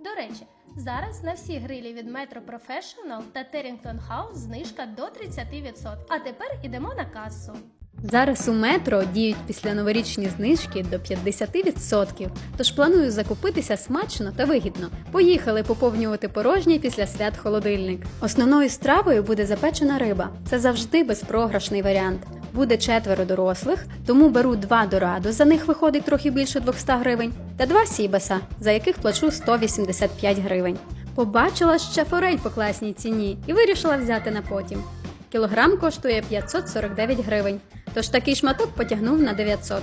До речі, зараз на всі грилі від Metro Professional та Terrington House знижка до 30%. А тепер ідемо на касу. Зараз у метро діють після новорічні знижки до 50%, тож планую закупитися смачно та вигідно. Поїхали поповнювати порожній після свят холодильник. Основною стравою буде запечена риба. Це завжди безпрограшний варіант. Буде четверо дорослих, тому беру два дораду, за них виходить трохи більше 200 гривень, та два сібаса, за яких плачу 185 гривень. Побачила ще форель по класній ціні і вирішила взяти на потім. Кілограм коштує 549 гривень, тож такий шматок потягнув на 900.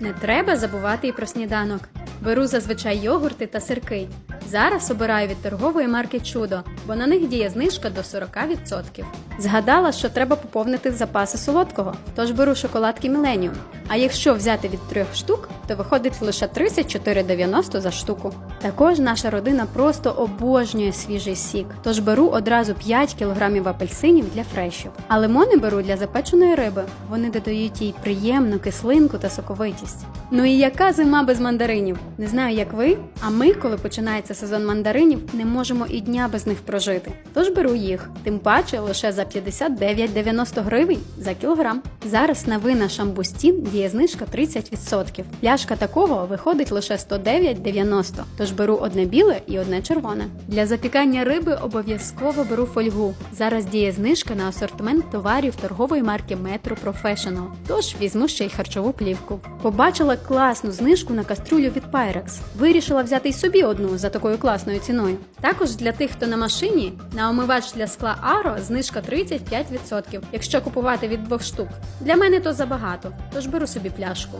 Не треба забувати і про сніданок. Беру зазвичай йогурти та сирки. Зараз обираю від торгової марки Чудо, бо на них діє знижка до 40%. Згадала, що треба поповнити запаси солодкого, тож беру шоколадки Міленіум. А якщо взяти від трьох штук, то виходить лише 34,90 за штуку. Також наша родина просто обожнює свіжий сік, тож беру одразу 5 кг апельсинів для фрешів. А лимони беру для запеченої риби. Вони додають їй приємну кислинку та соковитість. Ну і яка зима без мандаринів? Не знаю, як ви, а ми, коли починається сезон мандаринів, не можемо і дня без них прожити. Тож беру їх, тим паче лише за 59,90 гривень за кілограм. Зараз на вина шамбустін діє знижка 30%. Пляшка такого виходить лише 109,90, тож беру одне біле і одне червоне. Для запікання риби обов'язково беру фольгу. Зараз діє знижка на асортимент товарів торгової марки Metro Professional, тож візьму ще й харчову плівку. Побачила класну знижку на каструлю від Pyrex. Вирішила взяти й собі одну за такою класною ціною. Також для тих, хто на машині, на омивач для скла Аро знижка 35%, якщо купувати від двох штук. Для мене то забагато, тож беру собі пляшку.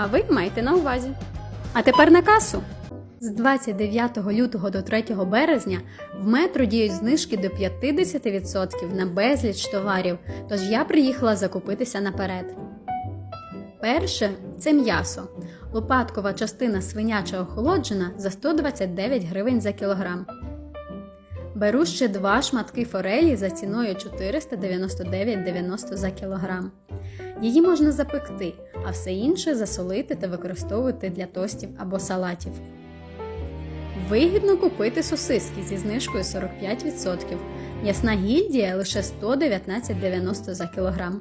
А ви майте на увазі. А тепер на касу. З 29 лютого до 3 березня в метро діють знижки до 50% на безліч товарів, тож я приїхала закупитися наперед. Перше це м'ясо. Лопаткова частина свиняча охолоджена за 129 гривень за кілограм. Беру ще два шматки форелі за ціною 499,90 за кілограм. Її можна запекти, а все інше засолити та використовувати для тостів або салатів. Вигідно купити сосиски зі знижкою 45%. Ясна гільдія лише 119,90 за кілограм.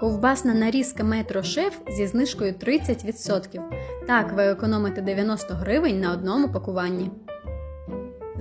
Ковбасна нарізка метро шеф зі знижкою 30%. Так ви економите 90 гривень на одному пакуванні.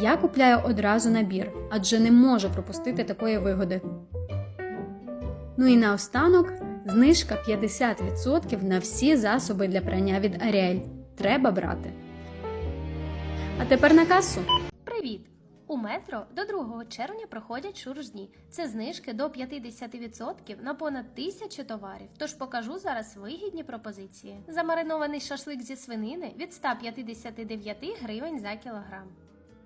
Я купляю одразу набір, адже не можу пропустити такої вигоди. Ну і наостанок знижка 50% на всі засоби для прання від Ariel. Треба брати. А тепер на касу. Привіт! У метро до 2 червня проходять шуржні. Це знижки до 50% на понад тисячу товарів. Тож покажу зараз вигідні пропозиції. Замаринований шашлик зі свинини від 159 гривень за кілограм.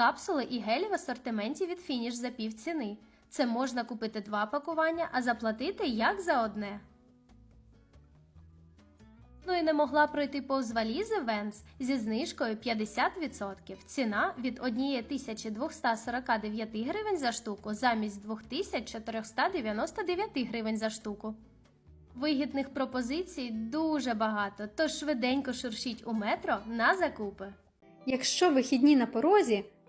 Капсули і гелі в асортименті від Finish за пів ціни. Це можна купити два пакування, а заплатити як за одне. Ну і не могла пройти повз валізи Венс зі знижкою 50%. Ціна від 1249 гривень за штуку замість 2499 гривень за штуку. Вигідних пропозицій дуже багато, тож швиденько шуршіть у метро на закупи. Якщо вихідні на порозі,